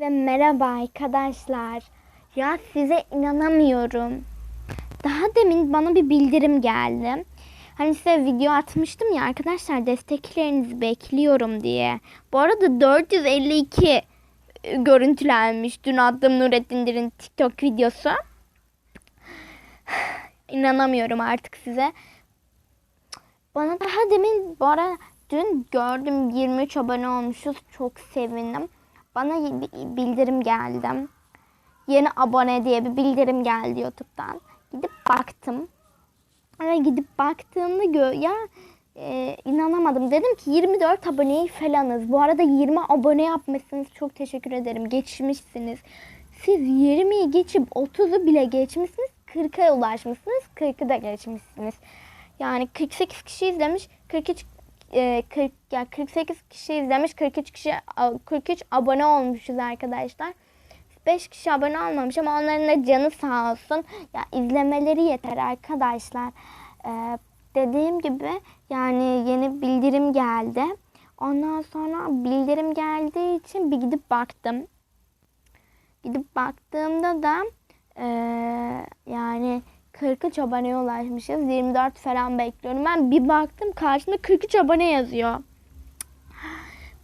Ve merhaba arkadaşlar. Ya size inanamıyorum. Daha demin bana bir bildirim geldi. Hani size video atmıştım ya arkadaşlar desteklerinizi bekliyorum diye. Bu arada 452 görüntülenmiş dün attığım Nurettin Dir'in TikTok videosu. İnanamıyorum artık size. Bana daha demin bu ara dün gördüm 23 abone olmuşuz. Çok sevindim. Bana bildirim geldi. Yeni abone diye bir bildirim geldi YouTube'dan. Gidip baktım. Ve gidip baktığımda gö ya e, inanamadım. Dedim ki 24 aboneyi falanız. Bu arada 20 abone yapmışsınız. Çok teşekkür ederim. Geçmişsiniz. Siz 20'yi geçip 30'u bile geçmişsiniz. 40'a ulaşmışsınız. 40'ı da geçmişsiniz. Yani 48 kişi izlemiş. 43 e, 40 ya 48 kişi izlemiş. 43 kişi 43 abone olmuşuz arkadaşlar. 5 kişi abone olmamış ama onların da canı sağ olsun. Ya izlemeleri yeter arkadaşlar. Ee, dediğim gibi yani yeni bildirim geldi. Ondan sonra bildirim geldiği için bir gidip baktım. Gidip baktığımda da eee, yani 43 aboneye ulaşmışız. 24 falan bekliyorum. Ben bir baktım karşımda 43 abone yazıyor.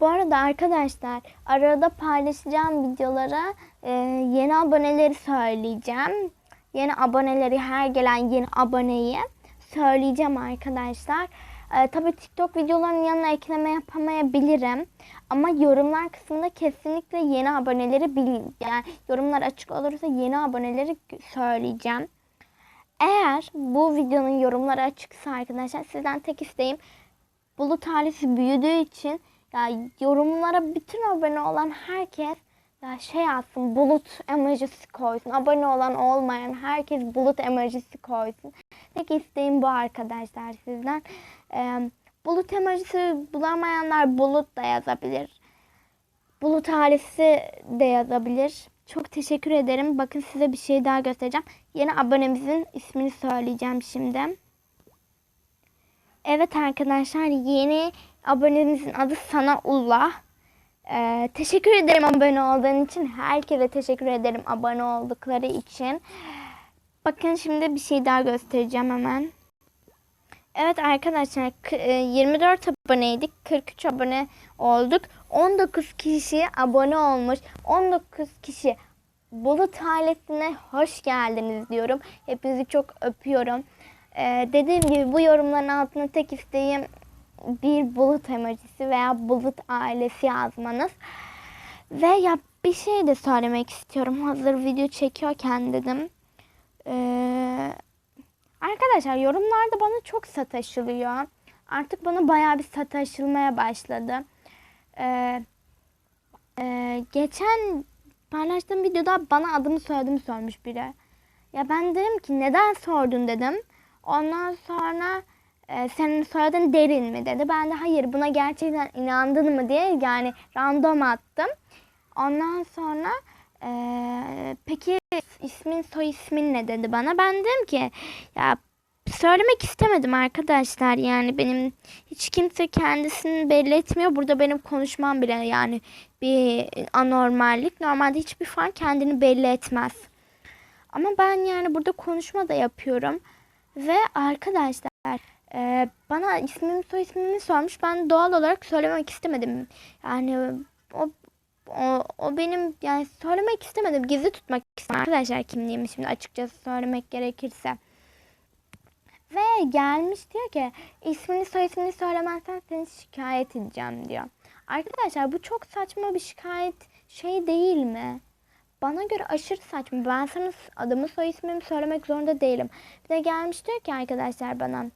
Bu arada arkadaşlar arada paylaşacağım videolara e, yeni aboneleri söyleyeceğim. Yeni aboneleri her gelen yeni aboneyi söyleyeceğim arkadaşlar. E, tabii TikTok videolarının yanına ekleme yapamayabilirim. Ama yorumlar kısmında kesinlikle yeni aboneleri bil yani yorumlar açık olursa yeni aboneleri söyleyeceğim. Eğer bu videonun yorumları açıksa arkadaşlar sizden tek isteğim bulut ailesi büyüdüğü için ya yorumlara bütün abone olan herkes ya şey yazsın bulut emojisi koysun. Abone olan olmayan herkes bulut emojisi koysun. Tek isteğim bu arkadaşlar sizden. Ee, bulut emojisi bulamayanlar bulut da yazabilir. Bulut ailesi de yazabilir. Çok teşekkür ederim. Bakın size bir şey daha göstereceğim. Yeni abonemizin ismini söyleyeceğim şimdi. Evet arkadaşlar yeni abonemizin adı Sanaullah. Ee, teşekkür ederim abone olduğun için. Herkese teşekkür ederim abone oldukları için. Bakın şimdi bir şey daha göstereceğim hemen. Evet arkadaşlar k- e, 24 aboneydik. 43 abone olduk. 19 kişi abone olmuş. 19 kişi Bulut ailesine hoş geldiniz diyorum. Hepinizi çok öpüyorum. Ee, dediğim gibi bu yorumların altına tek isteğim bir bulut emojisi veya bulut ailesi yazmanız. Ve ya bir şey de söylemek istiyorum. Hazır video çekiyorken dedim. Ee, arkadaşlar yorumlarda bana çok sataşılıyor. Artık bana bayağı bir sataşılmaya başladı. Ee, e, geçen paylaştığım videoda bana adımı soyadımı sormuş biri. Ya ben dedim ki neden sordun dedim. Ondan sonra e, senin soyadın derin mi dedi. Ben de hayır buna gerçekten inandın mı diye yani random attım. Ondan sonra e, peki ismin soy ismin ne dedi bana. Ben dedim ki ya söylemek istemedim arkadaşlar yani benim hiç kimse kendisini belli etmiyor. Burada benim konuşmam bile yani bir anormallik. Normalde hiçbir fan kendini belli etmez. Ama ben yani burada konuşma da yapıyorum. Ve arkadaşlar e, bana ismimi soy ismimi sormuş. Ben doğal olarak söylemek istemedim. Yani o, o, o benim yani söylemek istemedim. Gizli tutmak istedim arkadaşlar kimliğimi şimdi açıkçası söylemek gerekirse. Ve gelmiş diyor ki ismini soy ismini söylemezsen seni şikayet edeceğim diyor. Arkadaşlar bu çok saçma bir şikayet şey değil mi? Bana göre aşırı saçma. Ben sana adımı soy ismimi söylemek zorunda değilim. Bir de gelmiş diyor ki arkadaşlar bana.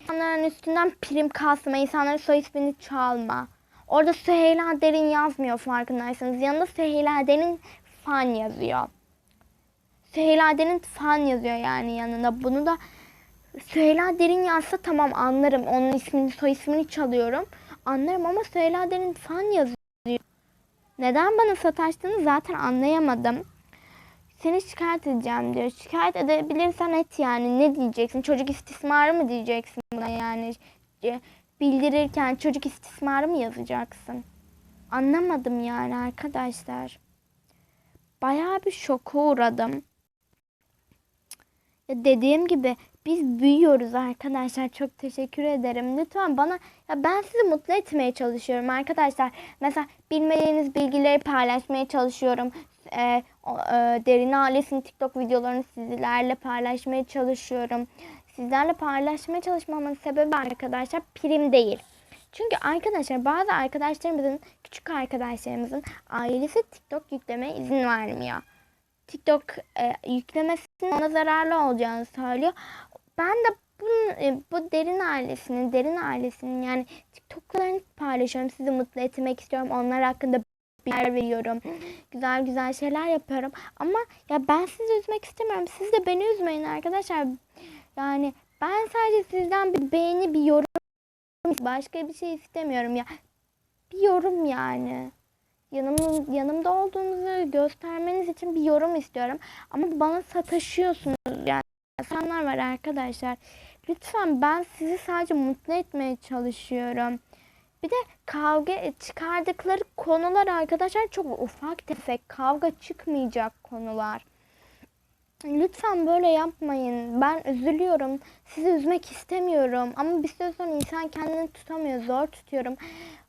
İnsanların üstünden prim kasma, insanların soy ismini çalma. Orada Süheyla Derin yazmıyor farkındaysanız. Yanında Süheyla Derin fan yazıyor. Süheyla Derin fan yazıyor yani yanında. Bunu da Süheyla Derin yazsa tamam anlarım. Onun ismini soy ismini çalıyorum. Anlarım ama Süheyla Derin fan yazıyor. Neden bana sataştığını zaten anlayamadım. Seni şikayet edeceğim diyor. Şikayet edebilirsen et yani. Ne diyeceksin? Çocuk istismarı mı diyeceksin buna yani? E, Bildirirken çocuk istismarı mı yazacaksın? Anlamadım yani arkadaşlar. bayağı bir şoka uğradım. Ya dediğim gibi biz büyüyoruz arkadaşlar. Çok teşekkür ederim. Lütfen bana ya ben sizi mutlu etmeye çalışıyorum arkadaşlar. Mesela bilmediğiniz bilgileri paylaşmaya çalışıyorum. O, e, Derin ailesinin TikTok videolarını sizlerle paylaşmaya çalışıyorum. Sizlerle paylaşmaya çalışmamın sebebi arkadaşlar prim değil. Çünkü arkadaşlar bazı arkadaşlarımızın, küçük arkadaşlarımızın ailesi TikTok yüklemeye izin vermiyor. TikTok e, yüklemesinin ona zararlı olacağını söylüyor. Ben de bunun, e, bu derin ailesinin, derin ailesinin yani TikTok'larını paylaşıyorum. Sizi mutlu etmek istiyorum. Onlar hakkında bilgiler veriyorum. Güzel güzel şeyler yapıyorum. Ama ya ben sizi üzmek istemiyorum. Siz de beni üzmeyin arkadaşlar. Yani ben sadece sizden bir beğeni, bir yorum, başka bir şey istemiyorum ya. Bir yorum yani yanımın yanımda olduğunuzu göstermeniz için bir yorum istiyorum. Ama bana sataşıyorsunuz yani. İnsanlar var arkadaşlar. Lütfen ben sizi sadece mutlu etmeye çalışıyorum. Bir de kavga çıkardıkları konular arkadaşlar çok ufak tefek kavga çıkmayacak konular. Lütfen böyle yapmayın. Ben üzülüyorum. Sizi üzmek istemiyorum. Ama bir süre sonra insan kendini tutamıyor. Zor tutuyorum.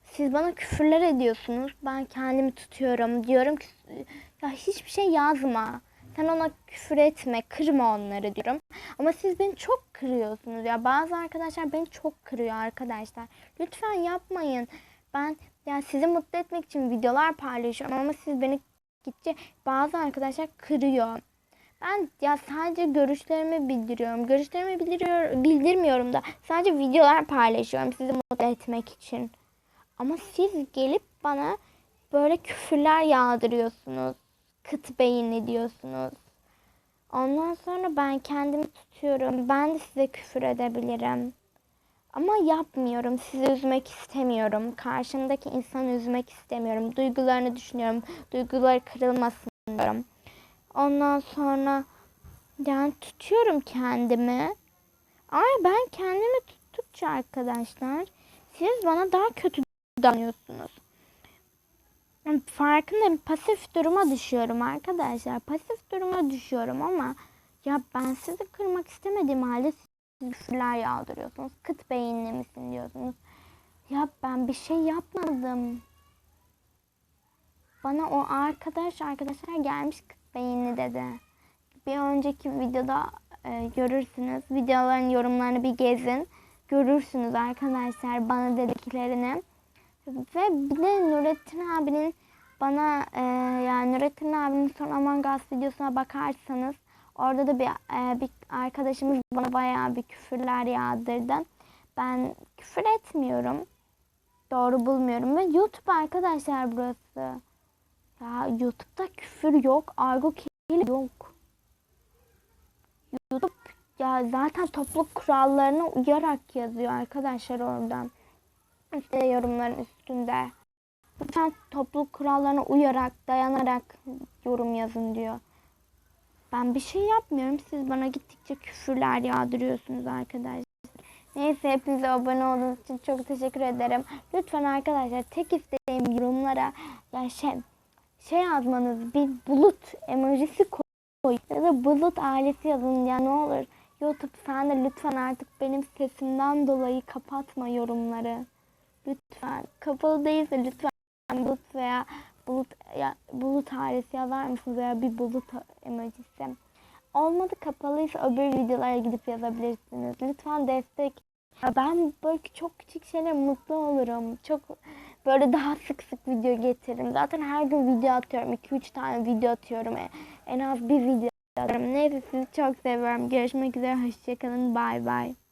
Siz bana küfürler ediyorsunuz. Ben kendimi tutuyorum. Diyorum ki ya hiçbir şey yazma. Sen ona küfür etme, kırma onları diyorum. Ama siz beni çok kırıyorsunuz ya. Bazı arkadaşlar beni çok kırıyor arkadaşlar. Lütfen yapmayın. Ben ya sizi mutlu etmek için videolar paylaşıyorum ama siz beni gittikçe bazı arkadaşlar kırıyor. Ben ya sadece görüşlerimi bildiriyorum. Görüşlerimi bildiriyor, bildirmiyorum da sadece videolar paylaşıyorum sizi mutlu etmek için. Ama siz gelip bana böyle küfürler yağdırıyorsunuz. Kıt beyinli diyorsunuz. Ondan sonra ben kendimi tutuyorum. Ben de size küfür edebilirim. Ama yapmıyorum. Sizi üzmek istemiyorum. Karşımdaki insanı üzmek istemiyorum. Duygularını düşünüyorum. Duyguları kırılmasın diyorum. Ondan sonra yani tutuyorum kendimi. Ay ben kendimi tuttukça arkadaşlar siz bana daha kötü davranıyorsunuz. Farkındayım. Pasif duruma düşüyorum arkadaşlar. Pasif duruma düşüyorum ama ya ben sizi kırmak istemediğim halde siz küfürler yağdırıyorsunuz. Kıt beyinli misin diyorsunuz. Ya ben bir şey yapmadım. Bana o arkadaş arkadaşlar gelmiş kıt beyinli dedi. Bir önceki videoda e, görürsünüz. Videoların yorumlarını bir gezin. Görürsünüz arkadaşlar bana dediklerini. Ve bir de Nurettin abinin bana e, yani Nurettin abinin son Among Us videosuna bakarsanız orada da bir, e, bir arkadaşımız bana bayağı bir küfürler yağdırdı. Ben küfür etmiyorum. Doğru bulmuyorum. Ve YouTube arkadaşlar burası. Ya YouTube'da küfür yok. Argo kelime yok. YouTube ya zaten topluluk kurallarına uyarak yazıyor arkadaşlar oradan işte yorumların üstünde. Lütfen topluluk kurallarına uyarak, dayanarak yorum yazın diyor. Ben bir şey yapmıyorum. Siz bana gittikçe küfürler yağdırıyorsunuz arkadaşlar. Neyse hepinize abone olduğunuz için çok teşekkür ederim. Lütfen arkadaşlar tek isteğim yorumlara ya şey şey yazmanız bir bulut emojisi koy ya da bulut ailesi yazın ya ne olur. YouTube sen de lütfen artık benim sesimden dolayı kapatma yorumları. Lütfen kapalı değilse lütfen bulut veya bulut ya bulut ailesi yazar mısınız veya bir bulut emojisi. Olmadı kapalıysa öbür videolara gidip yazabilirsiniz. Lütfen destek. Ya ben böyle çok küçük şeyler mutlu olurum. Çok böyle daha sık sık video getiririm. Zaten her gün video atıyorum. 2-3 tane video atıyorum. En az bir video atıyorum. Neyse sizi çok seviyorum. Görüşmek üzere. Hoşçakalın. Bay bay.